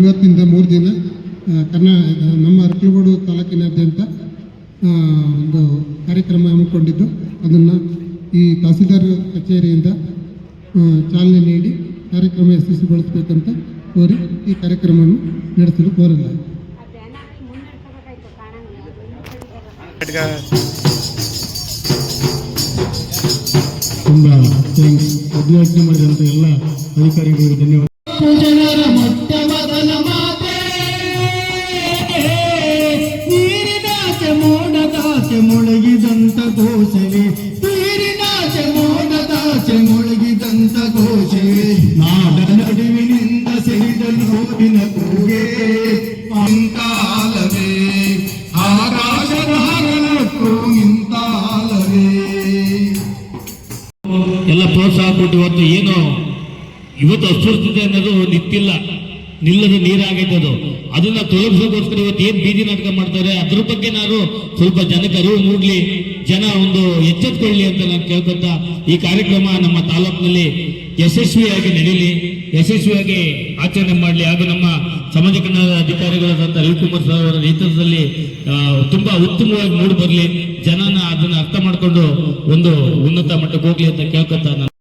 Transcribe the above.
ಇವತ್ತಿಂದ ಮೂರು ದಿನ ಕರ್ನಾಟಕ ಕರ್ನಾ ನಮ್ಮ ಅರಕಲಗೂಡು ತಾಲೂಕಿನಾದ್ಯಂತ ಒಂದು ಕಾರ್ಯಕ್ರಮ ಹಮ್ಮಿಕೊಂಡಿದ್ದು. ಅದನ್ನು ಈ ತಹಸೀಲ್ದಾರ್ ಕಚೇರಿಯಿಂದ ಚಾಲನೆ ನೀಡಿ ಕಾರ್ಯಕ್ರಮ ಯಶಸ್ವಿಗೊಳಿಸಬೇಕಂತ ಕೋರಿ ಈ ಕಾರ್ಯಕ್ರಮವನ್ನು ನಡೆಸಲು ಕೋರಲಾಗಿದೆ ತುಂಬ ಉದ್ಘಾಟನೆ ಮಾಡಿದಂಥ ಎಲ್ಲ ಅಧಿಕಾರಿಗಳಿಗೆ ಧನ್ಯವಾದ. ನೀರಿನಾಚೆ ಮೋಡದಾಚೆ ಮುಳುಗಿದಂತ ಘೋಷವೇ ನೀರಿನಾಚೆ ಮೋಡದಾಚೆ ಮೊಳಗಿದಂತ ಘೋಷಣೆ. ನಾಡ ನಡುವಿನಿಂದ ಸಿಡಿದಲು ಹೋಗಿನ ಕೂಗೆ. ಅಂತಾಲವೇ ಆಕಾಶದ ನಿಂತಾಲವೇ. ಎಲ್ಲ ಪ್ರೋತ್ಸಾಹ ಕೊಟ್ಟು ಏನು, ಇವತ್ತು ಅಸ್ವಸ್ಥತೆ ಅನ್ನೋದು ನಿಂತಿಲ್ಲ ನಿಲ್ಲದ ನೀರಾಗೈತೆ ಅದು ಅದನ್ನ ತೊಲಗಿಸೋಗೋಸ್ಕರ ಇವತ್ತು ಏನ್ ಬೀದಿ ನಾಟಕ ಮಾಡ್ತಾರೆ? ಅದ್ರ ಬಗ್ಗೆ ನಾನು ಸ್ವಲ್ಪ ಜನಕ್ಕೆ ಅರಿವು ಮೂಡ್ಲಿ. ಜನ ಒಂದು ಎಚ್ಚೆತ್ಕೊಳ್ಳಿ ಅಂತ ನಾನು ಕೇಳ್ಕೊಂತ ಈ ಕಾರ್ಯಕ್ರಮ ನಮ್ಮ ತಾಲೂಕಿನಲ್ಲಿ ಯಶಸ್ವಿಯಾಗಿ ನಡೀಲಿ. ಯಶಸ್ವಿಯಾಗಿ ಆಚರಣೆ ಮಾಡಲಿ. ಹಾಗೂ ನಮ್ಮ ಸಮಾಜ ಕನ್ನಡ ಅಧಿಕಾರಿಗಳಾದಂಥ ರವಿಕುಮಾರ್ ಸರ್ ಅವರ ನೇತೃತ್ವದಲ್ಲಿ ತುಂಬಾ ಉತ್ತಮವಾಗಿ ಮೂಡಿ ಬರಲಿ. ಜನನ ಅದನ್ನ ಅರ್ಥ ಮಾಡಿಕೊಂಡು ಒಂದು ಉನ್ನತ ಮಟ್ಟಕ್ಕೆ ಹೋಗ್ಲಿ ಅಂತ ಕೇಳ್ಕೊತ ನಾನು.